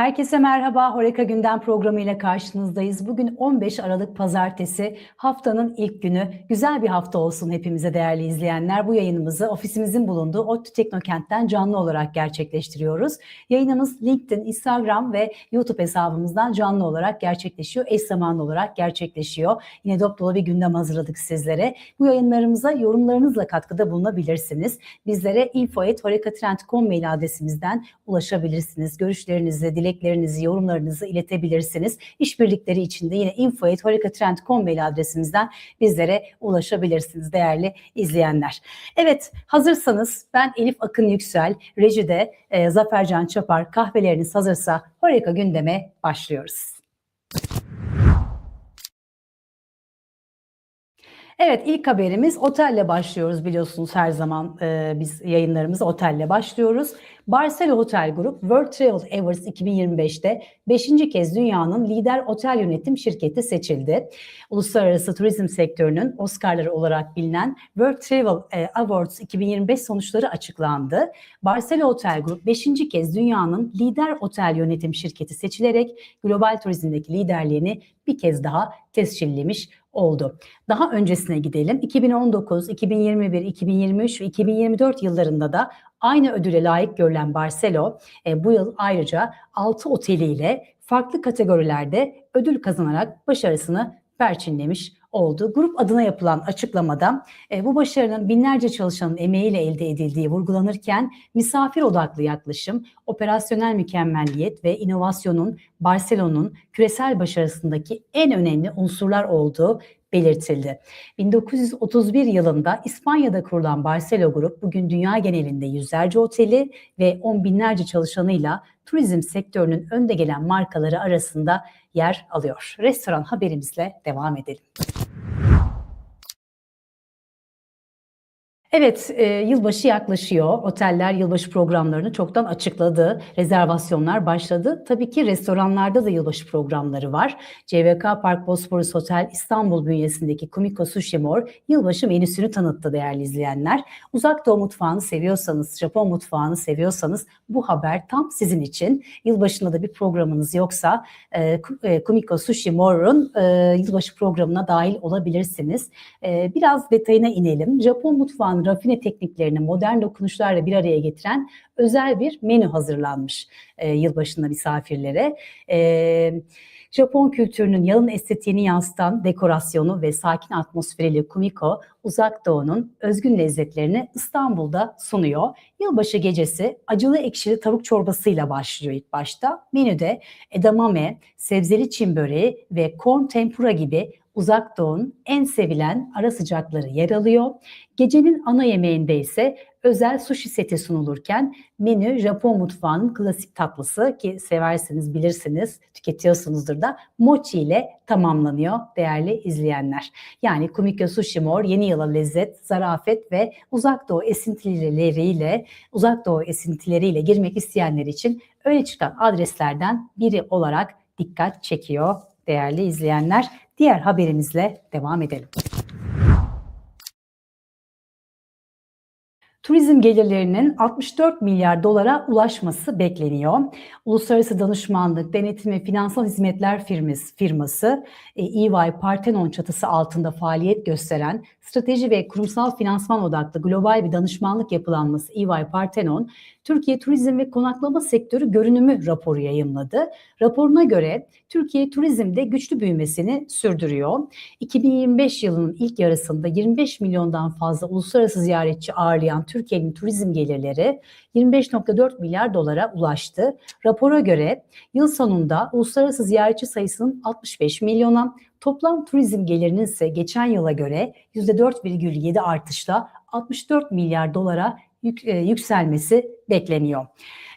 Herkese merhaba. Horeka Gündem programı ile karşınızdayız. Bugün 15 Aralık Pazartesi. Haftanın ilk günü. Güzel bir hafta olsun hepimize değerli izleyenler. Bu yayınımızı ofisimizin bulunduğu ODTÜ Teknokent'ten canlı olarak gerçekleştiriyoruz. Yayınımız LinkedIn, Instagram ve YouTube hesabımızdan canlı olarak gerçekleşiyor. Eş zamanlı olarak gerçekleşiyor. Yine dop dolu bir gündem hazırladık sizlere. Bu yayınlarımıza yorumlarınızla katkıda bulunabilirsiniz. Bizlere info.horekatrend.com mail adresimizden ulaşabilirsiniz. Görüşlerinizi, dileklerinizi, yorumlarınızı iletebilirsiniz. İşbirlikleri için de yine info.horekatrend.com mail adresimizden bizlere ulaşabilirsiniz değerli izleyenler. Evet hazırsanız ben Elif Akın Yüksel, rejide e, Zafercan Çapar kahveleriniz hazırsa Horeka gündeme başlıyoruz. Evet ilk haberimiz otelle başlıyoruz biliyorsunuz her zaman e, biz yayınlarımızı otelle başlıyoruz. Barcelo Hotel Group World Travel Awards 2025'te 5. kez dünyanın lider otel yönetim şirketi seçildi. Uluslararası turizm sektörünün Oscar'ları olarak bilinen World Travel e, Awards 2025 sonuçları açıklandı. Barcelo Hotel Group 5. kez dünyanın lider otel yönetim şirketi seçilerek global turizmdeki liderliğini bir kez daha tescillemiş oldu. Daha öncesine gidelim. 2019, 2021, 2023 ve 2024 yıllarında da aynı ödüle layık görülen Barcelo e, bu yıl ayrıca 6 oteliyle farklı kategorilerde ödül kazanarak başarısını perçinlemiş oldu. Grup adına yapılan açıklamada e, bu başarının binlerce çalışanın emeğiyle elde edildiği vurgulanırken misafir odaklı yaklaşım, operasyonel mükemmelliyet ve inovasyonun Barcelona'nın küresel başarısındaki en önemli unsurlar olduğu belirtildi. 1931 yılında İspanya'da kurulan Barcelo Grup bugün dünya genelinde yüzlerce oteli ve on binlerce çalışanıyla turizm sektörünün önde gelen markaları arasında yer alıyor. Restoran haberimizle devam edelim. Evet, e, yılbaşı yaklaşıyor. Oteller yılbaşı programlarını çoktan açıkladı. Rezervasyonlar başladı. Tabii ki restoranlarda da yılbaşı programları var. CVK Park Bosporus Otel İstanbul bünyesindeki Kumiko Sushi Mor yılbaşı menüsünü tanıttı değerli izleyenler. Uzak Doğu mutfağını seviyorsanız, Japon mutfağını seviyorsanız bu haber tam sizin için. Yılbaşında da bir programınız yoksa e, e Kumiko Sushi Mor'un e, yılbaşı programına dahil olabilirsiniz. E, biraz detayına inelim. Japon mutfağını rafine tekniklerini modern dokunuşlarla bir araya getiren özel bir menü hazırlanmış e, yılbaşında misafirlere. E, Japon kültürünün yalın estetiğini yansıtan dekorasyonu ve sakin atmosferiyle Kumiko, Uzak Doğu'nun özgün lezzetlerini İstanbul'da sunuyor. Yılbaşı gecesi acılı ekşili tavuk çorbasıyla başlıyor ilk başta. Menüde edamame, sebzeli çim böreği ve corn tempura gibi Uzak Doğu'nun en sevilen ara sıcakları yer alıyor. Gecenin ana yemeğinde ise özel sushi seti sunulurken menü Japon mutfağının klasik tatlısı ki seversiniz bilirsiniz tüketiyorsunuzdur da mochi ile tamamlanıyor değerli izleyenler. Yani Kumiko Sushi Mor yeni yıla lezzet, zarafet ve uzak doğu esintileriyle uzak doğu esintileriyle girmek isteyenler için öne çıkan adreslerden biri olarak dikkat çekiyor değerli izleyenler. Diğer haberimizle devam edelim. Turizm gelirlerinin 64 milyar dolara ulaşması bekleniyor. Uluslararası Danışmanlık, Denetim ve Finansal Hizmetler firması, firması EY Parthenon çatısı altında faaliyet gösteren strateji ve kurumsal finansman odaklı global bir danışmanlık yapılanması EY Parthenon, Türkiye Turizm ve Konaklama Sektörü Görünümü raporu yayınladı. Raporuna göre Türkiye turizmde güçlü büyümesini sürdürüyor. 2025 yılının ilk yarısında 25 milyondan fazla uluslararası ziyaretçi ağırlayan Türkiye'nin turizm gelirleri 25.4 milyar dolara ulaştı. Rapora göre yıl sonunda uluslararası ziyaretçi sayısının 65 milyona, toplam turizm gelirinin ise geçen yıla göre %4,7 artışla 64 milyar dolara e, yükselmesi bekleniyor.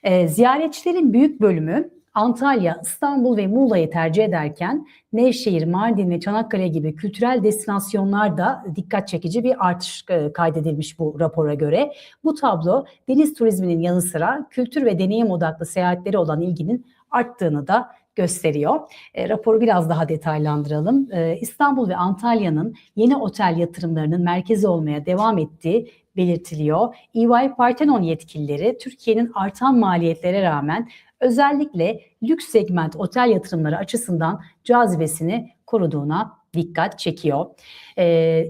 E, ziyaretçilerin büyük bölümü Antalya, İstanbul ve Muğla'yı tercih ederken Nevşehir, Mardin ve Çanakkale gibi kültürel destinasyonlarda dikkat çekici bir artış e, kaydedilmiş bu rapora göre. Bu tablo deniz turizminin yanı sıra kültür ve deneyim odaklı seyahatleri olan ilginin arttığını da gösteriyor. E, raporu biraz daha detaylandıralım. E, İstanbul ve Antalya'nın yeni otel yatırımlarının merkezi olmaya devam ettiği belirtiliyor. EY Parthenon yetkilileri Türkiye'nin artan maliyetlere rağmen özellikle lüks segment otel yatırımları açısından cazibesini koruduğuna dikkat çekiyor. Ee,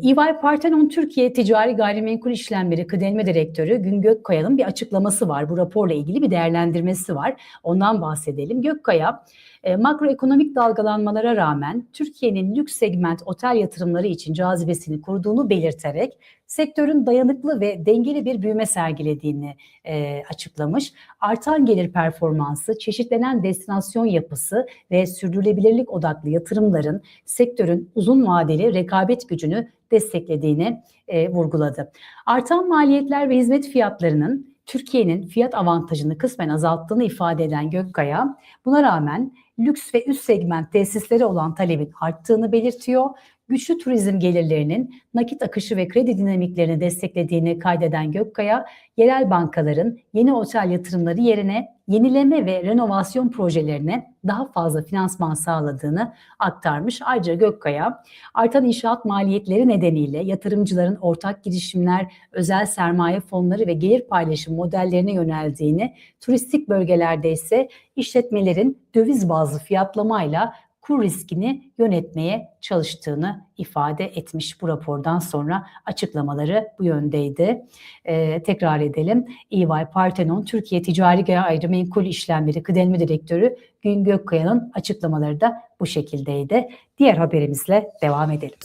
EY Parthenon Türkiye Ticari Gayrimenkul İşlemleri Kıdemli Direktörü Gün Gökkaya'nın bir açıklaması var. Bu raporla ilgili bir değerlendirmesi var. Ondan bahsedelim. Gökkaya, e, makroekonomik dalgalanmalara rağmen Türkiye'nin lüks segment otel yatırımları için cazibesini koruduğunu belirterek sektörün dayanıklı ve dengeli bir büyüme sergilediğini e, açıklamış. Artan gelir performansı, çeşitlenen destinasyon yapısı ve sürdürülebilirlik odaklı yatırımların sektörün uzun vadeli rekabet gücünü desteklediğini e, vurguladı. Artan maliyetler ve hizmet fiyatlarının Türkiye'nin fiyat avantajını kısmen azalttığını ifade eden Gökkaya, buna rağmen lüks ve üst segment tesisleri olan talebin arttığını belirtiyor. Güçlü turizm gelirlerinin nakit akışı ve kredi dinamiklerini desteklediğini kaydeden Gökkaya, yerel bankaların yeni otel yatırımları yerine yenileme ve renovasyon projelerine daha fazla finansman sağladığını aktarmış. Ayrıca Gökkaya, artan inşaat maliyetleri nedeniyle yatırımcıların ortak girişimler, özel sermaye fonları ve gelir paylaşım modellerine yöneldiğini, turistik bölgelerde ise işletmelerin döviz bazlı fiyatlamayla kur riskini yönetmeye çalıştığını ifade etmiş bu rapordan sonra açıklamaları bu yöndeydi. Ee, tekrar edelim. EY Parthenon Türkiye Ticari Gayrimenkul İşlemleri Kıdemli Direktörü Gün Gökkaya'nın açıklamaları da bu şekildeydi. Diğer haberimizle devam edelim.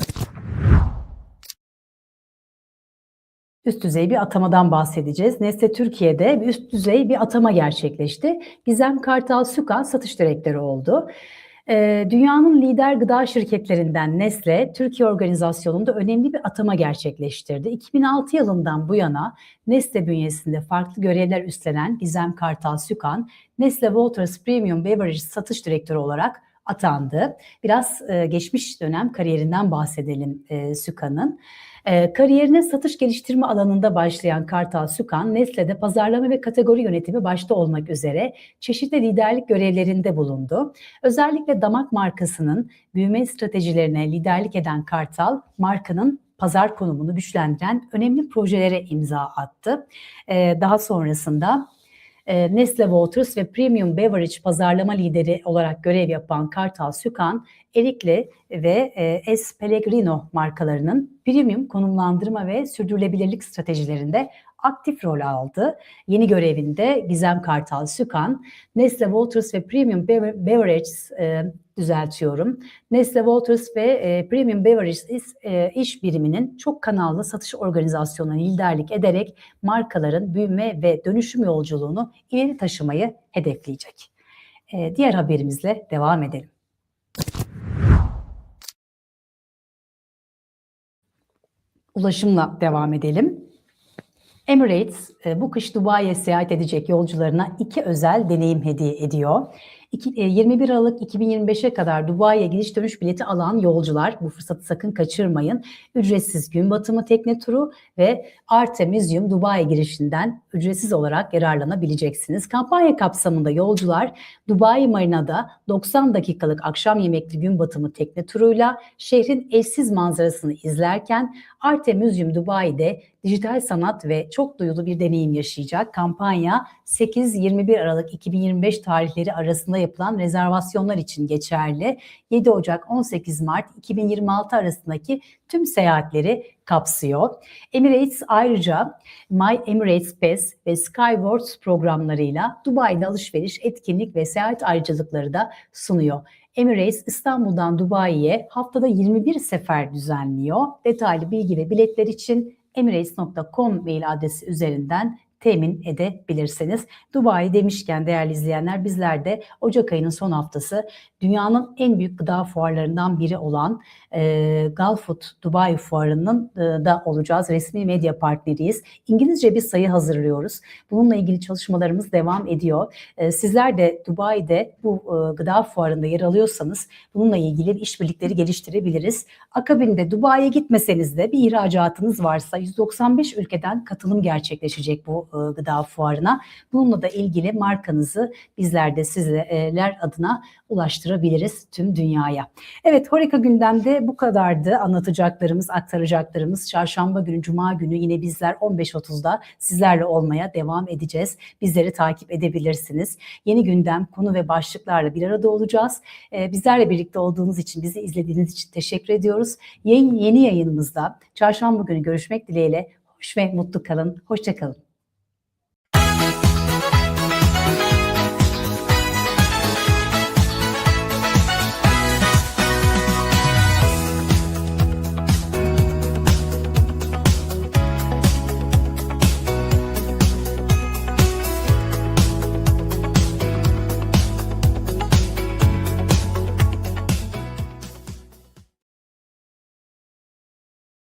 üst düzey bir atamadan bahsedeceğiz. Nestle Türkiye'de üst düzey bir atama gerçekleşti. Gizem Kartal Sükan satış direktörü oldu. Ee, dünyanın lider gıda şirketlerinden Nestle, Türkiye organizasyonunda önemli bir atama gerçekleştirdi. 2006 yılından bu yana Nestle bünyesinde farklı görevler üstlenen Gizem Kartal Sükan, Nestle Waters Premium Beverage satış direktörü olarak atandı. Biraz e, geçmiş dönem kariyerinden bahsedelim e, Sükan'ın. E, kariyerine satış geliştirme alanında başlayan Kartal Sükan, Nestle'de pazarlama ve kategori yönetimi başta olmak üzere çeşitli liderlik görevlerinde bulundu. Özellikle damak markasının büyüme stratejilerine liderlik eden Kartal, markanın pazar konumunu güçlendiren önemli projelere imza attı. E, daha sonrasında e, Nestle Waters ve Premium Beverage pazarlama lideri olarak görev yapan Kartal Sükan, Erikli ve e, S. Pellegrino markalarının premium konumlandırma ve sürdürülebilirlik stratejilerinde aktif rol aldı. Yeni görevinde Gizem Kartal Sükan, Nestle Waters ve Premium Beverages e, düzeltiyorum. Nestle Waters ve e, Premium Beverages e, iş biriminin çok kanallı satış organizasyonuna liderlik ederek markaların büyüme ve dönüşüm yolculuğunu ileri taşımayı hedefleyecek. E, diğer haberimizle devam edelim. Ulaşımla devam edelim. Emirates e, bu kış Dubai'ye seyahat edecek yolcularına iki özel deneyim hediye ediyor. 21 e, Aralık 2025'e kadar Dubai'ye gidiş dönüş bileti alan yolcular bu fırsatı sakın kaçırmayın. Ücretsiz gün batımı tekne turu ve Artemisium Dubai girişinden ücretsiz olarak yararlanabileceksiniz. Kampanya kapsamında yolcular Dubai Marina'da 90 dakikalık akşam yemekli gün batımı tekne turuyla şehrin eşsiz manzarasını izlerken Artemisium Dubai'de dijital sanat ve çok duyulu bir deneyim yaşayacak. Kampanya 8-21 Aralık 2025 tarihleri arasında yapılan rezervasyonlar için geçerli. 7 Ocak 18 Mart 2026 arasındaki tüm seyahatleri kapsıyor. Emirates ayrıca My Emirates Pass ve Skywards programlarıyla Dubai'de alışveriş, etkinlik ve seyahat ayrıcalıkları da sunuyor. Emirates İstanbul'dan Dubai'ye haftada 21 sefer düzenliyor. Detaylı bilgi ve biletler için emirates.com mail adresi üzerinden temin edebilirsiniz. Dubai demişken değerli izleyenler bizler de Ocak ayının son haftası dünyanın en büyük gıda fuarlarından biri olan e, Gulfood Dubai fuarının e, da olacağız. Resmi medya partneriyiz. İngilizce bir sayı hazırlıyoruz. Bununla ilgili çalışmalarımız devam ediyor. E, sizler de Dubai'de bu e, gıda fuarında yer alıyorsanız bununla ilgili işbirlikleri geliştirebiliriz. Akabinde Dubai'ye gitmeseniz de bir ihracatınız varsa 195 ülkeden katılım gerçekleşecek bu e, gıda fuarına. Bununla da ilgili markanızı bizler de sizler adına ulaştırabiliriz tüm dünyaya. Evet Horeka gündemde bu kadardı anlatacaklarımız, aktaracaklarımız. Çarşamba günü, cuma günü yine bizler 15.30'da sizlerle olmaya devam edeceğiz. Bizleri takip edebilirsiniz. Yeni gündem, konu ve başlıklarla bir arada olacağız. Ee, bizlerle birlikte olduğunuz için, bizi izlediğiniz için teşekkür ediyoruz. Yeni, yeni yayınımızda çarşamba günü görüşmek dileğiyle. Hoş ve mutlu kalın. Hoşçakalın.